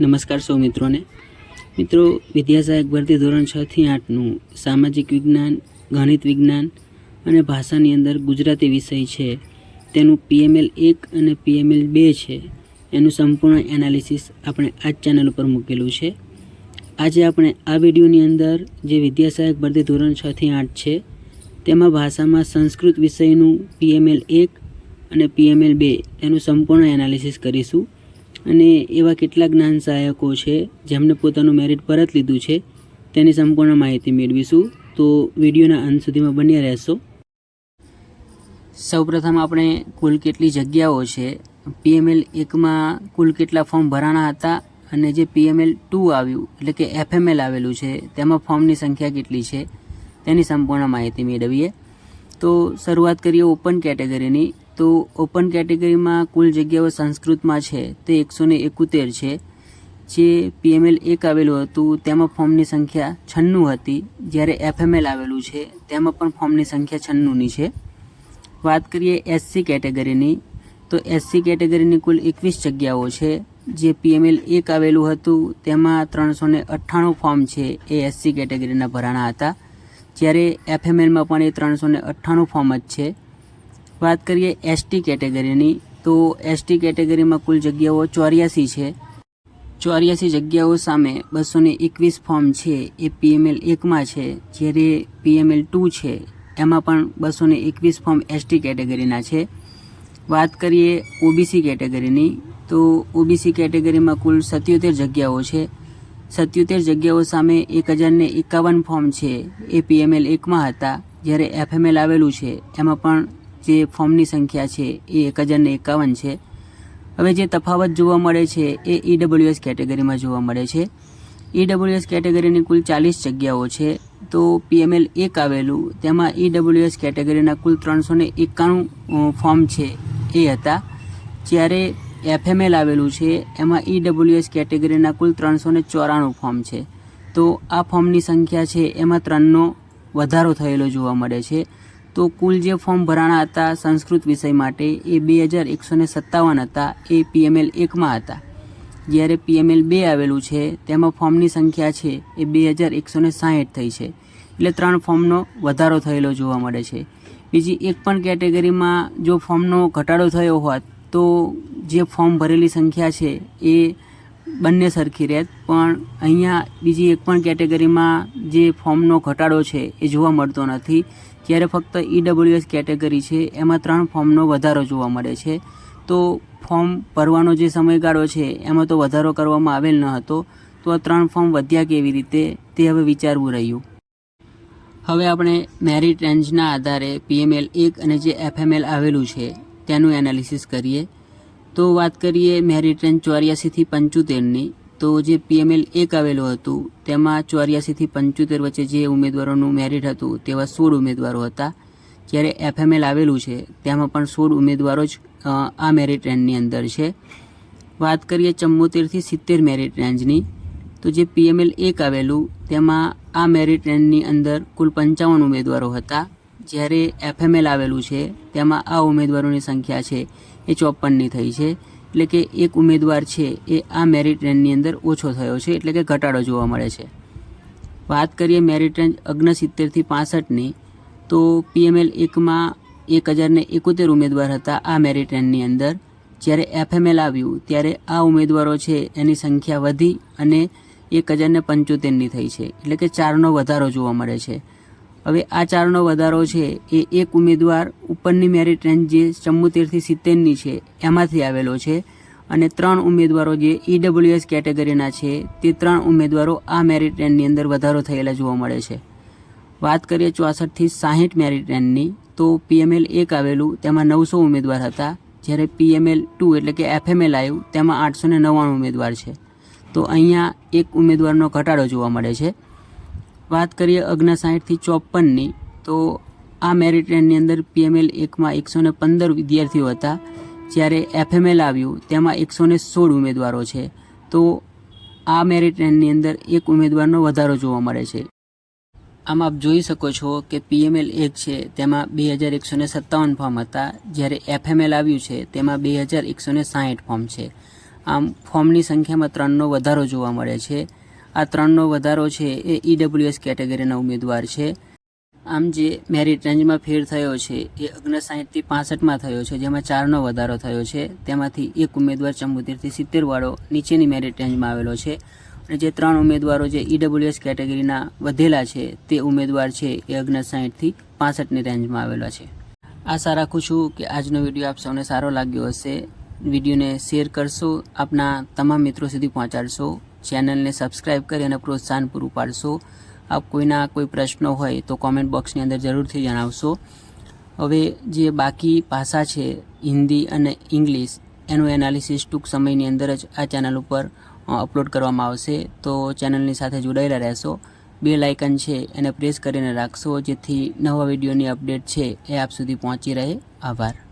નમસ્કાર સૌ મિત્રોને. મિત્રો વિદ્યાસહાયક ભરતી ધોરણ છ થી આઠનું સામાજિક વિજ્ઞાન, ગણિત વિજ્ઞાન અને ભાષાની અંદર ગુજરાતી વિષય છે. તેનું પીએમએલ એક અને પીએમએલ બે છે. એનું સંપૂર્ણ એનાલિસિસ આપણે આ જ ચેનલ ઉપર મૂકેલું છે. આજે આપણે આ વિડીયોની અંદર જે વિદ્યાસહાયક ભરતી ધોરણ છ થી આઠ છે, તેમાં ભાષામાં સંસ્કૃત વિષયનું પીએમએલ એક અને પીએમએલ બે તેનું સંપૂર્ણ એનાલિસિસ કરીશું. અને એવા કેટલા જ્ઞાન સહાયકો છે જેમણે પોતાનું મેરિટ પરત લીધું છે, તેની સંપૂર્ણ માહિતી મેળવીશું. તો વિડીયોના અંત સુધીમાં બન્યા રહેશો. સૌપ્રથમ આપણે કુલ કેટલી જગ્યાઓ છે? પીએમએલ એકમાં કુલ કેટલા ફોર્મ ભરાણા હતા? અને જે પીએમએલ ટુ આવ્યું, એટલે કે એફએમએલ આવેલું છે, તેમાં ફોર્મની સંખ્યા કેટલી છે? તેની સંપૂર્ણ માહિતી મેળવીએ. તો શરૂઆત કરીએ ઓપન કેટેગરીની. તો ઓપન કેટેગરીમાં કુલ જગ્યાઓ સંસ્કૃતમાં છે, તે એકસો ને એકોતેર છે. જે પીએમએલ એક આવેલું હતું, તેમાં ફોર્મની સંખ્યા છન્નું હતી. જ્યારે એફએમએલ આવેલું છે, તેમાં પણ ફોર્મની સંખ્યા છન્નુંની છે. વાત કરીએ એસસી કેટેગરીની, તો એસસી કેટેગરીની કુલ એકવીસ જગ્યાઓ છે. જે પીએમએલ એક આવેલું હતું, તેમાં ત્રણસો ને અઠ્ઠાણું ફોર્મ છે એ એસસી કેટેગરીના ભરાણા હતા. જ્યારે એફએમએલમાં પણ એ ત્રણસો ને અઠ્ઠાણું ફોર્મ જ છે. વાત કરીએ એસટી કેટેગરીની, તો એસટી કેટેગરીમાં કુલ જગ્યાઓ ચોર્યાસી છે. ચોર્યાસી જગ્યાઓ સામે બસો ને એકવીસ ફોર્મ છે, એ પીએમએલ એકમાં છે, જ્યારે પીએમએલ ટુ છે, એમાં પણ બસો ને એકવીસ ફોર્મ એસટી કેટેગરીના છે. વાત કરીએ ઓબીસી કેટેગરીની, તો ઓબીસી કેટેગરીમાં કુલ સત્યોતેર જગ્યાઓ છે. સત્યોતેર જગ્યાઓ સામે એક હજારને એકાવન ફોર્મ છે. એ પીએમએલ એકમાં હતા. જ્યારે એફએમએલ આવેલું છે, એમાં પણ જે ફોર્મની સંખ્યા છે, એ એક હજારને એકાવન છે. હવે જે તફાવત જોવા મળે છે, એ ઈડબ્લ્યુએસ કેટેગરીમાં જોવા મળે છે. ઈડબ્લ્યુએસ કેટેગરીની કુલ ચાલીસ જગ્યાઓ છે. તો પીએમએલ એક આવેલું, તેમાં ઈડબ્લ્યુએસ કેટેગરીના કુલ ત્રણસો ને એકાણું ફોર્મ છે. એ હતા. જ્યારે એફએમએલ આવેલું છે. એમાં ઈડબ્લ્યુએસ કેટેગરીના કુલ ત્રણસો ને ચોરાણું ફોર્મ છે. તો આ ફોર્મની સંખ્યા છે, એમાં ત્રણનો વધારો થયેલો જોવા મળે છે. તો કુલ જે ફોર્મ ભરાણા હતા સંસ્કૃત વિષય માટે, એ બે હજાર એકસો ને સત્તાવન હતા, એ પીએમએલ એકમાં હતા. જ્યારે પીએમએલ બે આવેલું છે, તેમાં ફોર્મની સંખ્યા છે, એ બે હજાર એકસો ને સાહીઠ થઈ છે. એટલે ત્રણ ફોર્મનો વધારો થયેલો જોવા મળે છે. બીજી એક પણ કેટેગરીમાં જો ફોર્મનો ઘટાડો થયો હોત તો જે ફોર્મ ભરેલી સંખ્યા છે એ બંને સરખી રહેત. પણ અહીંયા બીજી એક પણ કેટેગરીમાં જે ફોર્મનો ઘટાડો છે એ જોવા મળતો નથી. જ્યારે ફક્ત ઈડબ્લ્યુએસ કેટેગરી છે, એમાં ત્રણ ફોર્મનો વધારો જોવા મળે છે. તો ફોર્મ ભરવાનો જે સમયગાળો છે, એમાં તો વધારો કરવામાં આવેલ ન હતો. તો આ ત્રણ ફોર્મ વધ્યા કેવી રીતે, તે હવે વિચારવું રહ્યું. હવે આપણે મેરિટ રેન્જના આધારે પીએમએલ એક અને જે એફએમએલ આવેલું છે તેનું એનાલિસિસ કરીએ. તો વાત કરીએ મેરિટ રેન્જ ચોર્યાસીથી પંચોતેરની તો જે પીએમએલ એક આવેલું હતું, તેમાં ચોર્યાસીથી પંચોતેર વચ્ચે જે ઉમેદવારોનું મેરિટ હતું, તેવા સોળ ઉમેદવારો હતા. જ્યારે એફએમએલ આવેલું છે, તેમાં પણ સોળ ઉમેદવારો જ આ મેરિટ રેન્જની અંદર છે. વાત કરીએ ચુમ્મોતેરથી સિત્તેર મેરિટ રેન્જની તો જે પીએમએલ એક આવેલું, તેમાં આ મેરિટ રેન્જની અંદર કુલ પંચાવન ઉમેદવારો હતા. જ્યારે એફએમએલ આવેલું છે, તેમાં આ ઉમેદવારોની સંખ્યા છે, એ ચોપનની થઈ છે. એટલે કે એક ઉમેદવાર છે, એ આ મેરિટ રેન્જની અંદર ઓછો થયો છે, એટલે કે ઘટાડો જોવા મળે છે. વાત કરીએ મેરિટ રેન્જ અગ્નસિત્તેરથી પાસઠની, તો પીએમએલ એકમાં એક હજારને એકોતેર ઉમેદવાર હતા આ મેરિટ રેન્જની અંદર. જ્યારે એફએમએલ આવ્યું, ત્યારે આ ઉમેદવારો છે, એની સંખ્યા વધી અને એક હજારને પંચોતેરની થઈ છે. એટલે કે ચારનો વધારો જોવા મળે છે. હવે આ ચારનો વધારો છે એ એક ઉમેદવાર ઉપરની મેરિટ રેન્જ જે ચુમ્મોતેરથી સિત્તેરની છે, એમાંથી આવેલો છે. અને ત્રણ ઉમેદવારો જે ઈડબ્લ્યુએસ કેટેગરીના છે, તે ત્રણ ઉમેદવારો આ મેરિટ રેન્જની અંદર વધારો થયેલા જોવા મળે છે. વાત કરીએ ચોસઠથી સાહીઠ મેરિટ રેન્જની તો પીએમએલ એક આવેલું, તેમાં નવસો ઉમેદવાર હતા. જ્યારે પીએમએલ ટુ એટલે કે એફએમએલ આવ્યું તેમાં આઠસો ને નવ્વાણું ઉમેદવાર છે. તો અહીંયા એક ઉમેદવારનો ઘટાડો જોવા મળે છે. વાત કરીએ ઓગણસાઠથી ચોપનની, તો આ મેરિટ રેન્જની અંદર પીએમએલ એકમાં એકસો ને પંદર વિદ્યાર્થીઓ હતા. જ્યારે એફએમએલ આવ્યું, તેમાં એકસો ને સોળ ઉમેદવારો છે. તો આ મેરિટ રેન્જની અંદર એક ઉમેદવારનો વધારો જોવા મળે છે. આમ આપ જોઈ શકો છો કે પીએમએલ એક છે, તેમાં બે હજાર એકસો ને સત્તાવન ફોર્મ હતા. જ્યારે એફએમએલ આવ્યું છે, તેમાં બે હજાર એકસો ને સાહીઠ ફોર્મ છે. આમ ફોર્મની સંખ્યામાં ત્રણનો વધારો જોવા મળે છે. આ ત્રણનો વધારો છે એ ઈડબ્લ્યુએસ કેટેગરીના ઉમેદવાર છે. આમ જે મેરિટ રેન્જમાં ફેર થયો છે એ ઓગણસાઠથી પાસઠમાં થયો છે, જેમાં ચારનો વધારો થયો છે. તેમાંથી એક ઉમેદવાર ચંબોતેરથી સિત્તેરવાળો નીચેની મેરિટ રેન્જમાં આવેલો છે. અને જે ત્રણ ઉમેદવારો જે ઈડબ્લ્યુએસ કેટેગરીના વધેલા છે તે ઉમેદવાર છે એ ઓગણસાઠથી પાસઠની રેન્જમાં આવેલા છે. આશા રાખું છું કે આજનો વીડિયો આપ સૌને સારો લાગ્યો હશે. વિડીયોને શેર કરશો, આપના તમામ મિત્રો સુધી પહોંચાડશો. ચેનલને સબસ્ક્રાઈબ કરી અને પ્રોત્સાહન પૂરું પાડશો. આપ કોઈના કોઈ પ્રશ્નો હોય તો કોમેન્ટ બોક્સની અંદર જરૂરથી જણાવશો. હવે જે બાકી ભાષા છે, હિન્દી અને ઇંગ્લિશ, એનું એનાલિસિસ ટૂંક સમયની અંદર જ આ ચેનલ ઉપર અપલોડ કરવામાં આવશે. તો ચેનલની સાથે જોડાયેલા રહેશો. બે લાઇકન છે, એને પ્રેસ કરીને રાખશો, જેથી નવા વિડીયોની અપડેટ છે એ આપ સુધી પહોંચી રહે. આભાર.